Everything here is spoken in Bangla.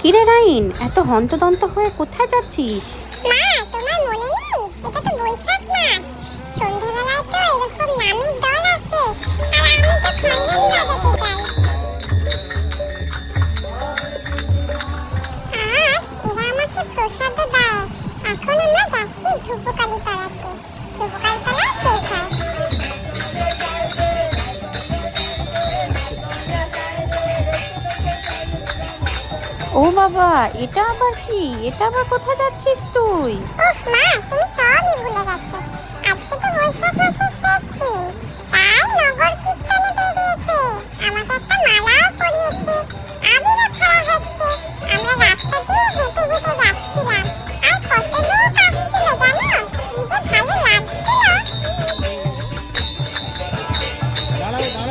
কিরে রাইন, এত হন্তদন্ত হয়ে কোথায় যাচ্ছিস? মা, তোমার মনে নেই? এটা তো বৈশাখ মাস। সন্ধ্যাবেলায় তো এরকম নামের দল আসে, আর আমি তো খঞ্জনি বাজাতে যাই। আর দেয়। এখন আমরা যাচ্ছি ধ্রুবকালী তলাতে। ধ্রুবকালী ও বাবা এটা আবার কি? এটা আবার কোথায় যাচ্ছিস তুই? উফ মা তুমি সবই ভুলে গেছো। আজকে তো বৈশাখ মাসের শেষ দিন। তাই নগর কীর্তনে বেরিয়েছে। আমাকে একটা মালাও পরিয়েছে। আমিও খাওয়া হচ্ছে। আমরা রাস্তা দিয়ে হেঁটে হেঁটে যাচ্ছিলাম। আর কত লোক আসছিল জানো? কি ভালো লাগছিল। দাঁড়াও দাঁড়াও।